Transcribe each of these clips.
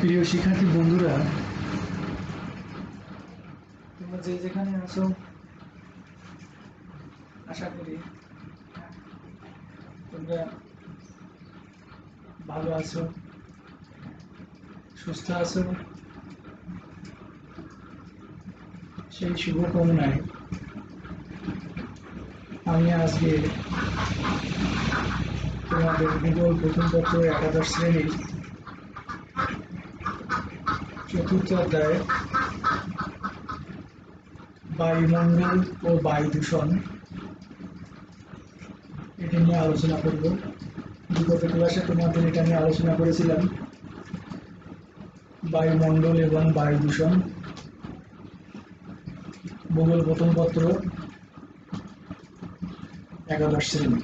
প্রিয় শিক্ষার্থী বন্ধুরা, তোমরা যে যেখানে আছো, আশা করি তোমরা ভালো আছো, সুস্থ আছো। সেই শুভকামনায় আমি আজকে তোমাদের ভূগোল প্রথম পত্র একাদশ শ্রেণির চতুর্থ অধ্যায় বায়ুমণ্ডল ও বায়ু দূষণ এটা নিয়ে আলোচনা করব। বিগত ক্লাসে তোমাদের এটা নিয়ে আলোচনা করেছিলাম। বায়ুমণ্ডল এবং বায়ু দূষণ ভূগোল প্রথম পত্র, একাদশ শ্রেণি।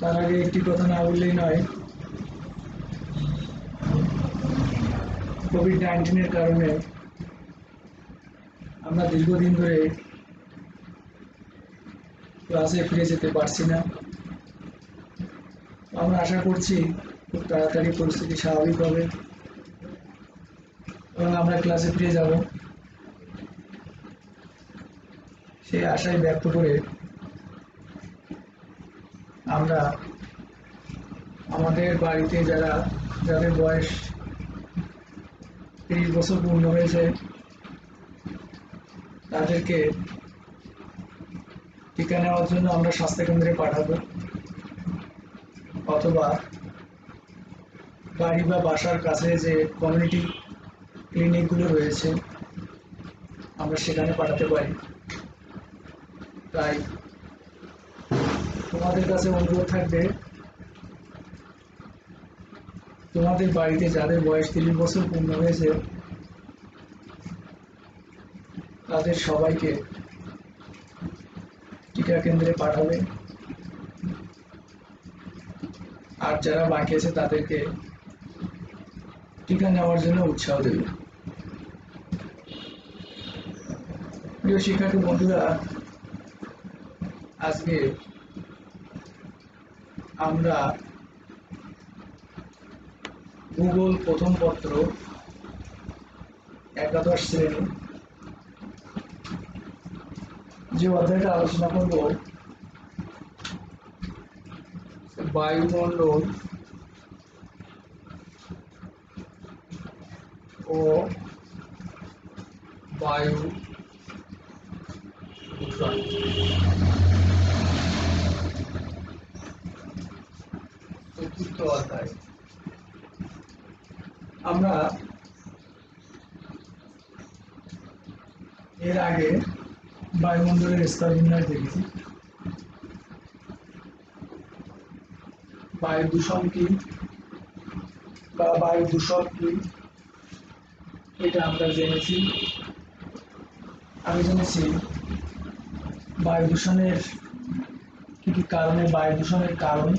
তার আগে একটি কথা না বললেই নয় কোভিড নাইন্টিনের কারণে আমরা দীর্ঘদিন ধরে ক্লাসে ফিরে যেতে পারছি না। আমরা আশা করছি খুব তাড়াতাড়ি পরিস্থিতি স্বাভাবিক হবে এবং আমরা ক্লাসে ফিরে যাব। সেই আশাই ব্যক্ত করে আমরা আমাদের বাড়িতে যারা, যাদের বয়স তিরিশ বছর পূর্ণ হয়েছে, তাদেরকে টিকা নেওয়ার জন্য আমরা স্বাস্থ্যকেন্দ্রে পাঠাবো। অথবা বাড়ি বা বাসার কাছে যে কমিউনিটি ক্লিনিকগুলো রয়েছে, আমরা সেখানে পাঠাতে পারি। তাই তোমাদের কাছে অনুরোধ থাকবে তোমাদের বাড়িতে যাদের বয়স তিরিশ বছর পূর্ণ হয়েছে, তাদের সবাইকে টিকা কেন্দ্রে পাঠাবে। আর যারা বাকি আছে, তাদেরকে টিকা নেওয়ার জন্য উৎসাহ দেবে। প্রিয় শিক্ষার্থী বন্ধুরা, আজকে আমরা ভূগোল প্রথম পত্র একাদশ শ্রেণি। যে অধ্যায়টা আলোচনা করব বায়ুমণ্ডল ও বায়ু চতুর্থ অধ্যায়। আমরা এর আগে বায়ুমণ্ডলের স্তর বিন্যাস দেখেছি। বায়ু দূষণ কি বা বায়ু দূষক কি, এটা আমরা জেনেছি। আমি জেনেছি বায়ু দূষণের কি কি কারণে, বায়ু দূষণের কারণ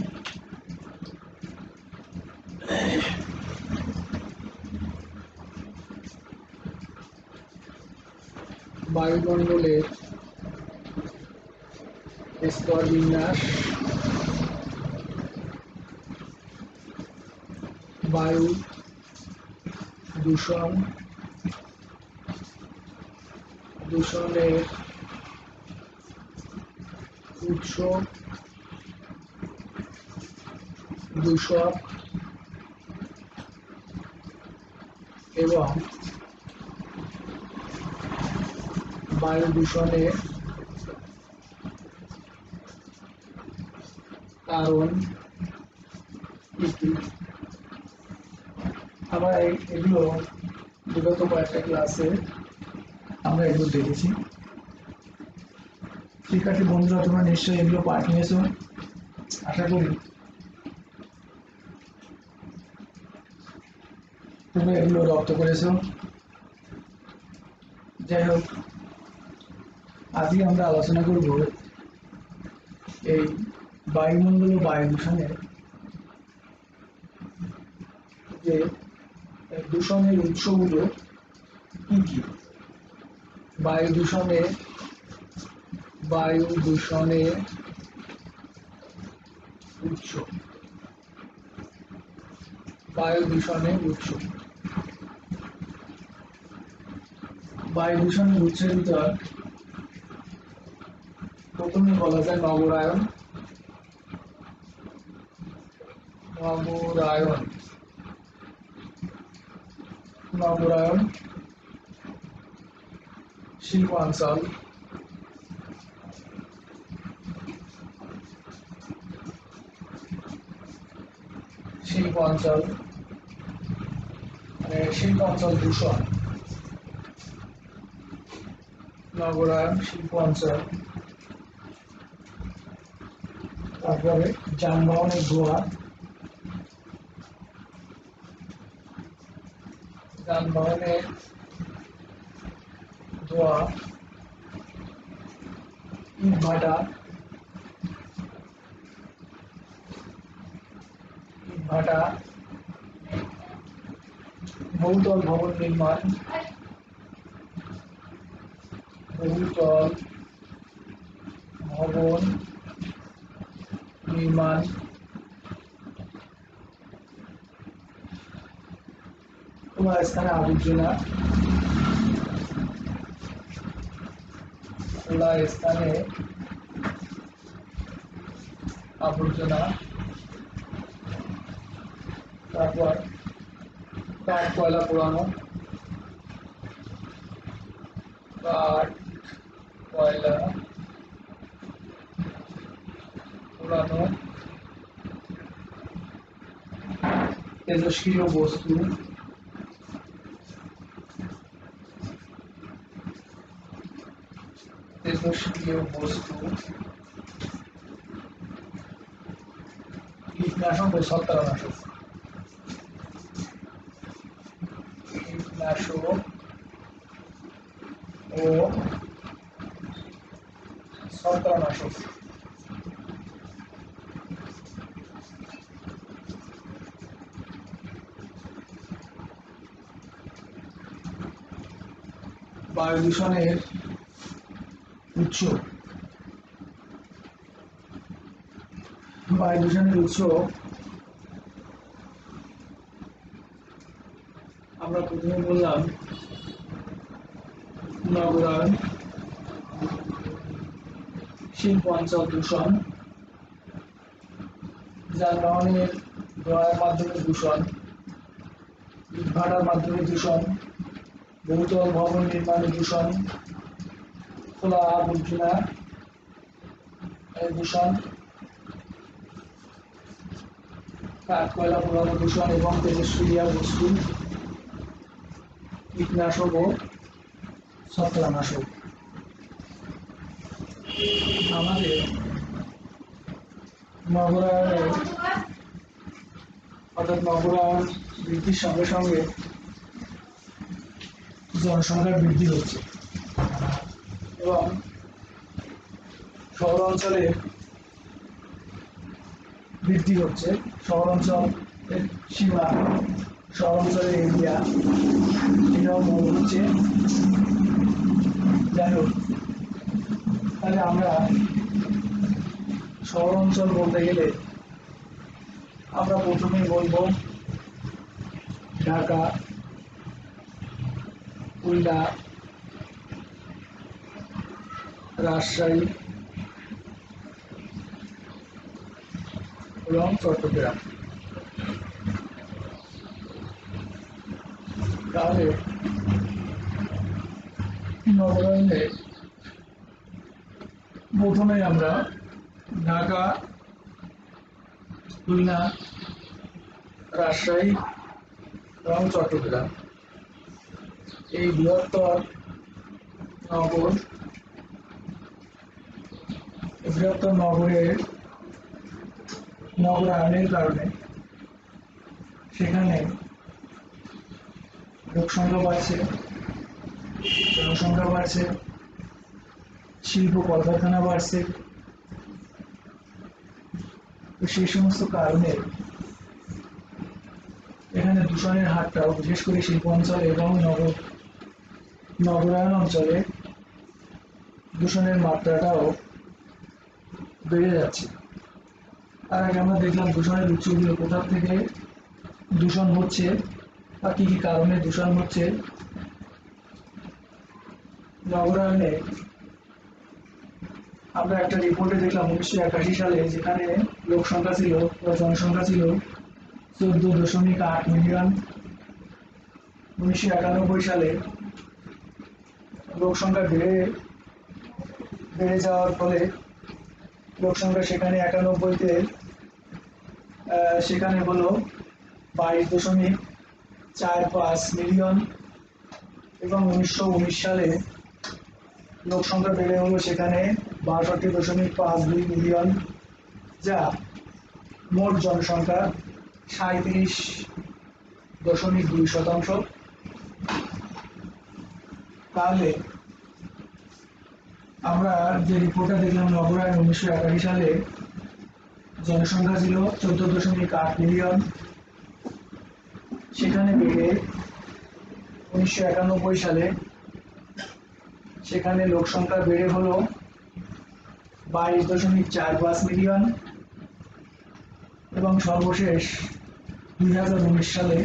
বায়ুমণ্ডলের স্তর বিন্যাস বায়ু দূষণ দূষণের উৎস দূষক এবং বায়ু দূষণের কারণ কি আমরা এগুলো বিগত কয়েকটা ক্লাসে আমরা এগুলো দেখেছি। শিক্ষার্থী বন্ধুরা, তোমরা নিশ্চয়ই এগুলো পাঠ নিয়েছো। আশা করি তুমি এগুলো রপ্ত করেছ। যাই হোক আজকে আমরা আলোচনা করব এই বায়ুমণ্ডল ও বায়ু দূষণের যে দূষণের উৎসগুলো কি কি? বায়ু দূষণে, বায়ু দূষণের উৎস। বায়ু দূষণের উৎস। বায়ু দূষণের উৎসের ভিতর প্রথমে বলা যায় নগরায়ন নগরায়ন নগরায়ন শিল্পাঞ্চল শিল্প অঞ্চল। মানে শিল্প অঞ্চল দূষণ। নগরায়ন শিল্প অঞ্চল। তারপরে যানবাহনের ধোঁয়া যানবাহনের ধোঁয়া ইট ভাটা বহুতল ভবন নির্মাণ বহুতল ভবন নির্মাণ খোলা স্থানে আবর্জনা খোলা স্থানে আবর্জনা তারপর কাঠ কয়লা পোড়ানো কাঠ কয়লা পোড়ানো তেজস্ক্রিয় বস্তু। তেজস্ক্রিয় বস্তু। কীটনাশক ও ছত্রাকনাশক। কীটনাশক ও ছত্রাকনাশক বায়ু দূষণের উৎস। বায়ু দূষণের উৎস আমরা প্রথমে বললাম নগরায়ন শিল্প অঞ্চল দূষণ, যানবাহনের ধোঁয়ার মাধ্যমে দূষণ ইটভাটার মাধ্যমে দূষণ বহুতল ভবন নির্মাণে দূষণ, খোলা আবর্জনা দূষণ, কাঠ, কয়লা পোড়ানো দূষণ এবং তেজস্ক্রিয়া বস্তু, কীটনাশক ও ছত্রাকনাশক। আমাদের নগরায়নের অর্থাৎ নগরায়ন বৃদ্ধির সঙ্গে সঙ্গে জনসংখ্যা বৃদ্ধি হচ্ছে। এবং শহর অঞ্চলে বৃদ্ধি হচ্ছে। শহর অঞ্চলের সীমা শহর অঞ্চলের এরিয়া এটাও হচ্ছে। যাই হোক, তাহলে আমরা শহর অঞ্চল বলতে গেলে আমরা প্রথমেই বলব ঢাকা খুলনা রাজশাহী এবং চট্টগ্রাম। তাহলে নগরায়ণে প্রথমে আমরা ঢাকা খুলনা রাজশাহী এবং চট্টগ্রাম এই বৃহত্তর নগর বৃহত্তর নগরের নগরায়নের কারণে সেখানে লোক সংখ্যা বাড়ছে, জনসংখ্যা বাড়ছে, শিল্প কলকারখানা বাড়ছে। তো সেই সমস্ত কারণে এখানে দূষণের হারটাও, বিশেষ করে শিল্প অঞ্চল এবং নগর নগরায়ন অঞ্চলে দূষণের মাত্রাটাও বেড়ে যাচ্ছে। তার আগে আমরা দেখলাম দূষণের উৎসগুলো কোথা থেকে দূষণ হচ্ছে বা কী কী কারণে দূষণ হচ্ছে। নগরায়ণে আমরা একটা রিপোর্টে দেখলাম উনিশশো একাশি সালে যেখানে লোক সংখ্যা ছিল বা জনসংখ্যা ছিল চোদ্দ দশমিক আট মিলিয়ন। উনিশশো একানব্বই সালে লোক সংখ্যা বেড়ে বেড়ে যাওয়ার ফলে লোক সংখ্যা সেখানে একানব্বইতে সেখানে হলো বাইশ দশমিক চার পাঁচ মিলিয়ন এবং উনিশশো উনিশ সালে লোক সংখ্যা বেড়ে হলো সেখানে বাষট্টি দশমিক পাঁচ দুই মিলিয়ন, যা মোট জনসংখ্যা সাঁত্রিশ দশমিক দুই শতাংশ। তাহলে আমরা যে রিপোর্টটা দেখলাম নগরায়ণ উনিশশো একাশি সালে, জনসংখ্যা ছিল চোদ্দ দশমিক আট মিলিয়ন সেখানে বেড়ে উনিশশো একানব্বই সালে সেখানে লোক সংখ্যা বেড়ে হলো বাইশ দশমিক চার পাঁচ মিলিয়ন এবং সর্বশেষ দুই হাজার উনিশ সালে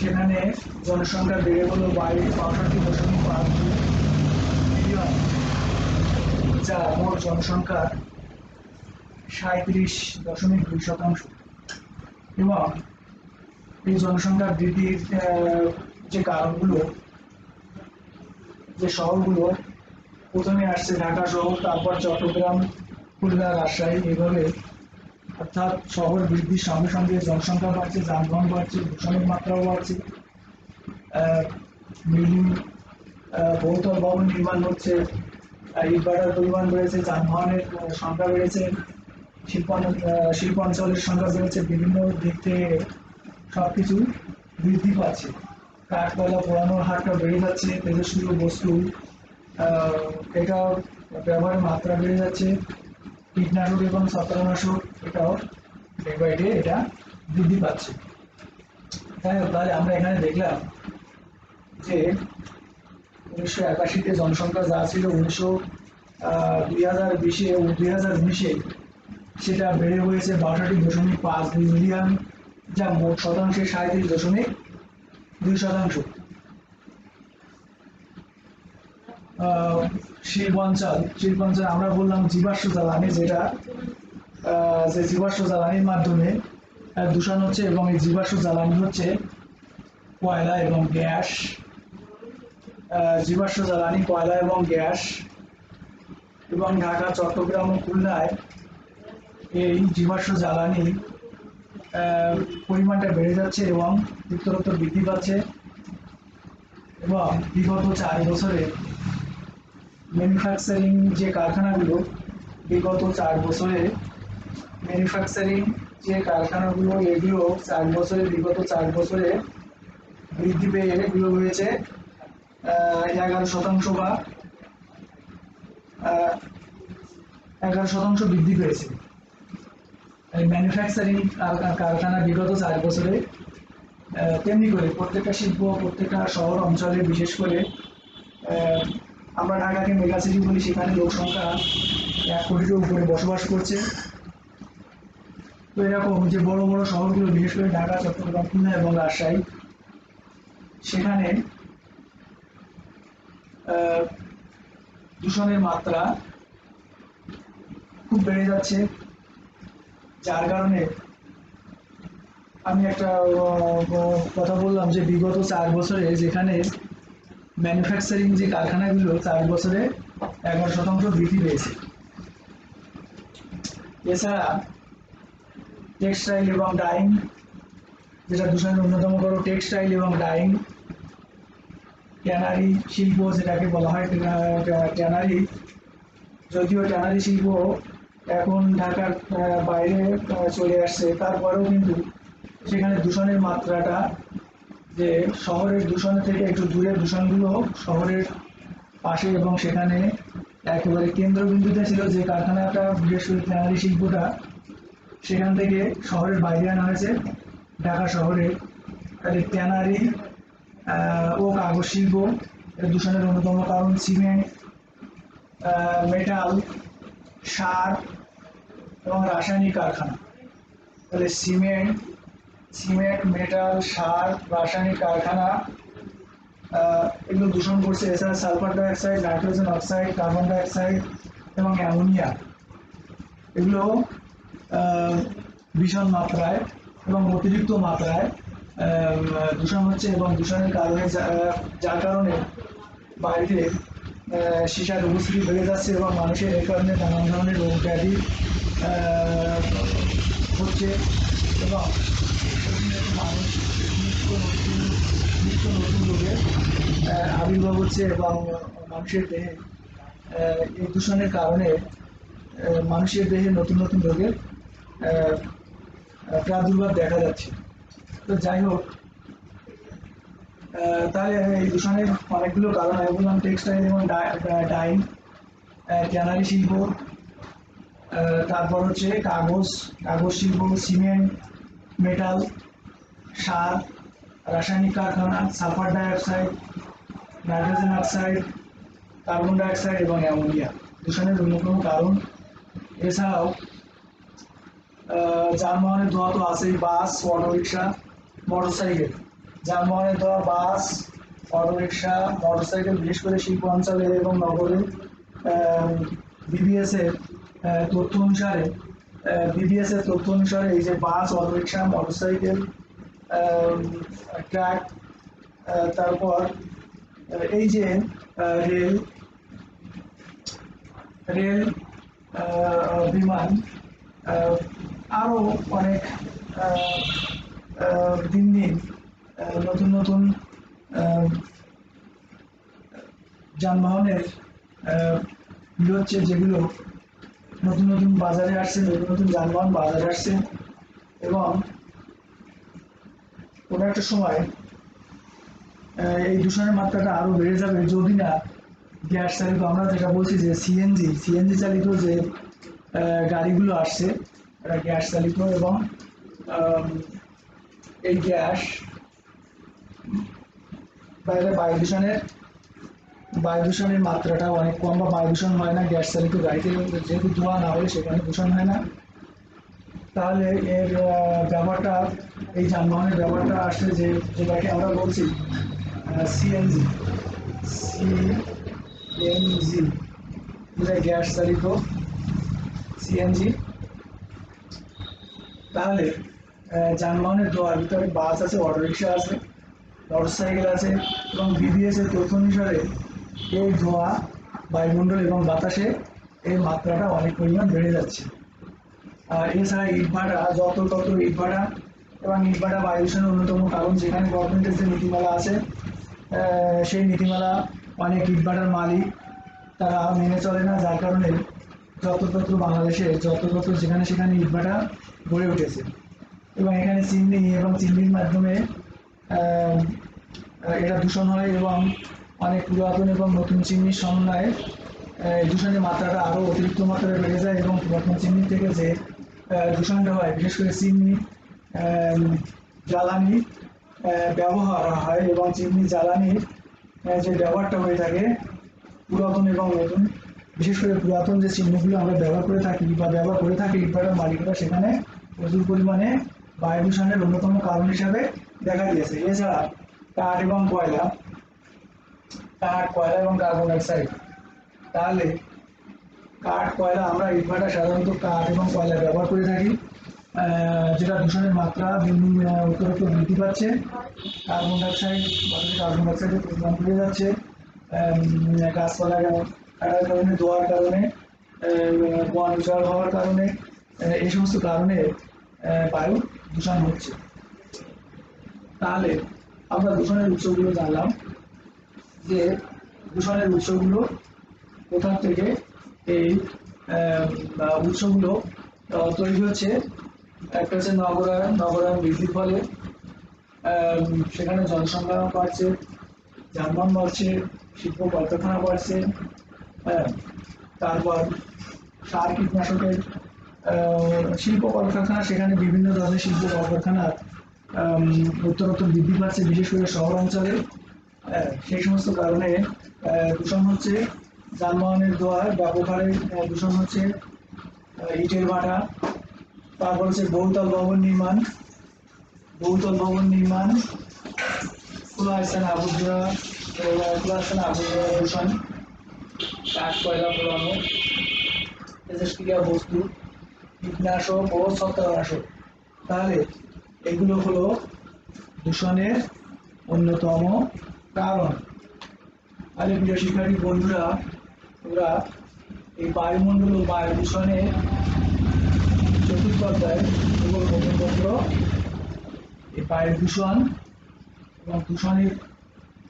সেখানে জনসংখ্যা বেড়ে হলো বাইরে বাষট্টি দশমিক পাঁচ দুই মিলিয়ন যা মোট জনসংখ্যার সাঁত্রিশ দশমিক দুই শতাংশ। এবং এই জনসংখ্যা বৃদ্ধির যে কারণগুলো, যে শহরগুলো, প্রথমে আসছে ঢাকা শহর, তারপর চট্টগ্রাম, খুলনা, রাজশাহী এইভাবে অর্থাৎ শহর বৃদ্ধির সঙ্গে সঙ্গে জনসংখ্যা বাড়ছে যানবাহন বাড়ছে দূষণের মাত্রাও বাড়ছে। বিল্ডিং বহুতল ভবন নির্মাণ হচ্ছে। ইটভাটার পরিমাণ বেড়েছে যানবাহনের সংখ্যা বেড়েছে। শিল্পান আহ, শিল্পাঞ্চলের সংখ্যা বেড়েছে। বিভিন্ন দিক থেকে সব কিছু বৃদ্ধি পাচ্ছে। কাঠ কয়লা হারটা বেড়ে যাচ্ছে তেজস্ক্রিয় বস্তু এটা ব্যবহারের মাত্রা বেড়ে যাচ্ছে। কীটনাশক এবং ছত্রাকনাশক এটাও ডে এটা বৃদ্ধি পাচ্ছে। তাই হোক, তাহলে আমরা এখানে দেখলাম যে উনিশশো একাশিতে জনসংখ্যা যা ছিল উনিশশো দুই হাজার বিশে দুই হাজার উনিশে সেটা বেড়ে হয়েছে বাষট্টি দশমিক পাঁচ মিলিয়ন যা মোট শতাংশে সাঁত্রিশ দশমিক দুই শতাংশ। শিল্পাঞ্চল শিল্পাঞ্চল আমরা বললাম জীবাশ্ম জ্বালানি, যেটা যে জীবাশ্ম জ্বালানির মাধ্যমে দূষণ হচ্ছে এবং এই জীবাশ্ম জ্বালানি হচ্ছে কয়লা এবং গ্যাস। জীবাশ্ম জ্বালানি, কয়লা এবং গ্যাস। এবং ঢাকা, চট্টগ্রাম ও খুলনায় এই জীবাশ্ম জ্বালানি পরিমাণটা বেড়ে যাচ্ছে এবং উত্তরোত্তর বৃদ্ধি পাচ্ছে। এবং বিগত চার বছরে ম্যানুফ্যাকচারিং যে কারখানাগুলো বিগত চার বছরে ম্যানুফ্যাকচারিং যে কারখানাগুলো, এগুলো চার বছরে, বিগত চার বছরে বৃদ্ধি পেয়ে এগুলো হয়েছে এগারো শতাংশ বা এগারো শতাংশ বৃদ্ধি পেয়েছে। ম্যানুফ্যাকচারিং কারখানা বিগত চার বছরে তেমনি করে প্রত্যেকটা শিল্প, প্রত্যেকটা শহর, অঞ্চলে, বিশেষ করে আমরা ঢাকাকে মেগা সিটি বলি, সেখানে লোক সংখ্যা এক কোটির উপরে বসবাস করছে। তো এরকম যে বড় বড় শহরগুলো, বিশেষ করে ঢাকা, চট্টগ্রাম, খুলনা এবং রাজশাহী, সেখানে দূষণের মাত্রা খুব বেড়ে যাচ্ছে। যার কারণে আমি একটা কথা বললাম যে বিগত চার বছরে যেখানে ম্যানুফ্যাকচারিং যে কারখানাগুলো চার বছরে এগারো শতাংশ বৃদ্ধি পেয়েছে। এছাড়া টেক্সটাইল এবং ডাইং, যেটা দূষণের অন্যতম বড় টেক্সটাইল এবং ডাইং, ট্যানারি শিল্প যেটাকে বলা হয় ট্যানারি, যদিও ট্যানারি শিল্প এখন ঢাকার বাইরে চলে আসছে, তারপরেও কিন্তু সেখানে দূষণের মাত্রাটা যে শহরের দূষণ থেকে একটু দূরের দূষণগুলো শহরের পাশে এবং সেখানে একেবারে কেন্দ্রবিন্দুতে ছিল যে কারখানাটা বিশেষ করে ট্যানারি শিল্পটা, সেখান থেকে শহরের বাইরে আনা হয়েছে। ঢাকা শহরে তাহলে ট্যানারি ও কাগজ শিল্প দূষণের অন্যতম কারণ সিমেন্ট মেটাল, সার এবং রাসায়নিক কারখানা। তাহলে সিমেন্ট সিমেন্ট মেটাল সার রাসায়নিক কারখানা এগুলো দূষণ করছে। এছাড়া sulphur dioxide nitrogen oxide carbon dioxide এবং অ্যামোনিয়া। এগুলো ভীষণ মাত্রায় এবং অতিরিক্ত মাত্রায় দূষণ হচ্ছে এবং দূষণের কারণে যার কারণে আহ, সীসার উপস্থিতি বেড়ে যাচ্ছে এবং মানুষের এই কারণে নানান ধরনের রোগ ব্যাধি হচ্ছে এবং আবির্ভাব হচ্ছে এবং মানুষের দেহে এই দূষণের কারণে মানুষের দেহে নতুন নতুন রোগের প্রাদুর্ভাব দেখা যাচ্ছে। তো যাই হোক তাহলে এই দূষণের অনেকগুলো কারণ আমি বললাম টেক্সটাইল এবং ডাইন ট্যানারি শিল্প তারপর হচ্ছে কাগজ কাগজ শিল্প, সিমেন্ট মেটাল সার, রাসায়নিক কারখানা, sulphur dioxide nitrogen oxide, carbon dioxide এবং অ্যামোনিয়া। দূষণের অন্যতম কারণ। এছাড়াও যানবাহনের ধোয়া তো আছেই, বাস, অটোরিকশা, মোটরসাইকেল। যানবাহনের ধোয়া, বাস, অটোরিকশা, মোটরসাইকেল, বিশেষ করে শিল্প অঞ্চলে এবং নগরে বিবিএস এর তথ্য অনুসারে বিবিএস এর তথ্য অনুসারে এই যে বাস, অটোরিকশা, মোটরসাইকেল ট্রাক তারপর এই যে রেল রেল বিমান আরও অনেক দিন দিন নতুন নতুন যানবাহনের ইয়ে হচ্ছে যেগুলো নতুন নতুন বাজারে আসছে, নতুন নতুন যানবাহন বাজারে আসছে এবং কোনো একটা সময় এই দূষণের মাত্রাটা আরও বেড়ে যাবে যদি না গ্যাস চালিত, আমরা যেটা বলছি যে সিএনজি সিএনজি চালিত যে গাড়িগুলো আসছে এটা গ্যাস চালিত এবং এই গ্যাস বাইরে বায়ু দূষণের বায়ু দূষণের মাত্রাটা অনেক কম বা বায়ু দূষণ হয় না, গ্যাস চালিত গাড়িতে যেহেতু ধোঁয়া না হলে সেখানে দূষণ হয় না। তাহলে এর ব্যাপারটা এই যানবাহনের ব্যাপারটা আসছে যে, যেটাকে আমরা বলছি সিএনজি সিএনজি যেটা গ্যাস চালিত সিএনজি তাহলে যানবাহনের ধোয়ার ভিতরে বাস আছে, অটোরিকশা আছে, মোটরসাইকেল আছে, এবং বিবিএস এর তথ্য অনুসারে এই ধোঁয়া বায়ুমণ্ডল এবং বাতাসে এর মাত্রাটা অনেক পরিমাণ বেড়ে যাচ্ছে। আর এছাড়া ইট ভাড়া যত তত ইট ভাড়া এবং ইট ভাড়া বায়ু দূষণের অন্যতম কারণ যেখানে গভর্নমেন্টের যে নীতিমালা আছে সেই নীতিমালা অনেক ইট ভাড়ার মালিক, তারা মেনে চলে না, যার কারণে যত্রতত্র বাংলাদেশে, যত্রতত্র যেখানে সেখানে ইট ভাড়া গড়ে উঠেছে। এবং এখানে চিমনি এবং চিমনির মাধ্যমে এটা দূষণ হয় এবং অনেক পুরাতন এবং নতুন চিমনির সমন্বয়ে দূষণের মাত্রাটা আরও অতিরিক্ত মাত্রায় বেড়ে যায় এবং পুরাতন চিমনি থেকে যে দূষণটা হয়, বিশেষ করে চিমনি জ্বালানি ব্যবহার হয় এবং চিমনি জ্বালানির যে ব্যবহারটা হয়ে থাকে, পুরাতন এবং নতুন, বিশেষ করে পুরাতন যে চিহ্নগুলো আমরা ব্যবহার করে থাকি বা ব্যবহার করে থাকি ইটভাটার মালিকরা সেখানে প্রচুর পরিমাণে বায়ু দূষণের অন্যতম কারণ হিসাবে দেখা দিয়েছে। এছাড়া কাঠ এবং কয়লা কাঠ কয়লা এবং কার্বন ডাইঅক্সাইড, তাহলে কাঠ, কয়লা আমরা ইটভাটা সাধারণত কাঠ এবং কয়লা ব্যবহার করে থাকি। যেটা দূষণের মাত্রা দিন উত্তরোত্তর বৃদ্ধি পাচ্ছে কার্বন ডাইঅক্সাইড বাতাসে কার্বন ডাইঅক্সাইডের পরিমাণ বেড়ে যাচ্ছে গাছপালা কাটার কারণে, ধোয়ার কারণে বন উজাড় হওয়ার কারণে এই সমস্ত কারণে বায়ু দূষণ হচ্ছে। তাহলে আমরা দূষণের উৎসগুলো জানলাম, যে দূষণের উৎসগুলো কোথা থেকে এই উৎসগুলো তৈরি হচ্ছে একটা হচ্ছে নগরায়ন নগরায়ন বৃদ্ধির ফলে সেখানে জনসংখ্যা বাড়ছে যানবাহন বাড়ছে শিল্প কলকারখানা বাড়ছে হ্যাঁ তারপর সার কীটনাশকের শিল্প কলকারখানা সেখানে বিভিন্ন ধরনের শিল্প কলকারখানার উত্তরোত্তর বৃদ্ধি পাচ্ছে বিশেষ করে শহর অঞ্চলে সেই সমস্ত কারণে দূষণ হচ্ছে যানবাহনের হারে আহ, দূষণ হচ্ছে ইটের ভাটা তারপর হচ্ছে বহুতল ভবন নির্মাণ। বহুতল ভবন নির্মাণ। খোলা স্থানে আবর্জনা, খোলা স্থানে আবর্জনা দূষণ কাঠ, কয়লা, পোড়ানো। তেজস্ক্রিয়া বস্তু, কীটনাশক ও ছত্রাকনাশক। তাহলে এগুলো হলো দূষণের অন্যতম কারণ। আরে প্রিয় শিক্ষার্থী, বন্ধুরা, তোমরা এই বায়ুমণ্ডল ও বায়ু দূষণের চতুর্থ অধ্যায় ভূগোল এই বায়ু দূষণ এবং দূষণের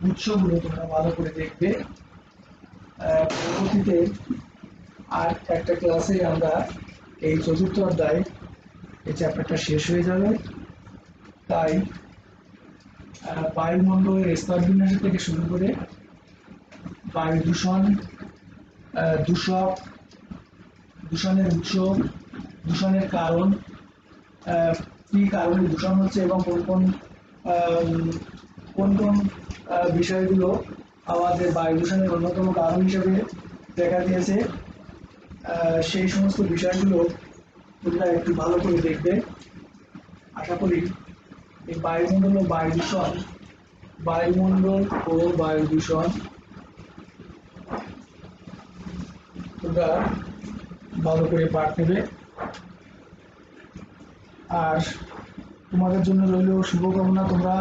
উৎসগুলো তোমরা ভালো করে দেখবে। পরবর্তীতে আর একটা ক্লাসে আমরা এই চতুর্থ অধ্যায়, এই চ্যাপ্টারটা শেষ হয়ে যাবে। তাই বায়ুমণ্ডলের স্তর বিন্যাস থেকে শুরু করে বায়ু দূষণ দূষক, দূষণের উৎস দূষণের কারণ কি কারণে দূষণ হচ্ছে এবং কোন কোন কোন কোন বিষয়গুলো আমাদের বায়ু দূষণের অন্যতম কারণ হিসেবে দেখা দিয়েছে সেই সমস্ত বিষয়গুলো তোমরা একটু ভালো করে দেখবে। আশা করি এই বায়ুমণ্ডল ও বায়ু দূষণ, বায়ুমণ্ডল ও বায়ু দূষণ তোমরা ভালো করে পাঠ নেবে। আর তোমাদের জন্য রইল শুভকামনা, তোমরা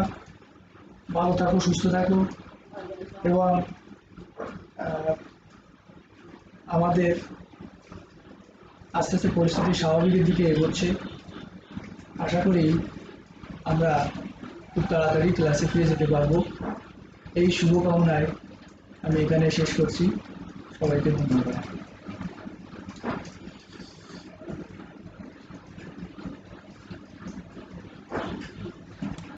ভালো থাকো, সুস্থ থাকো এবং আমাদের আস্তে আস্তে পরিস্থিতি স্বাভাবিকের দিকে এগোচ্ছে। আশা করি আমরা খুব তাড়াতাড়ি ক্লাসে ফিরে যেতে পারব। এই শুভকামনায় আমি এখানে শেষ করছি। সবাইকে ধন্যবাদ।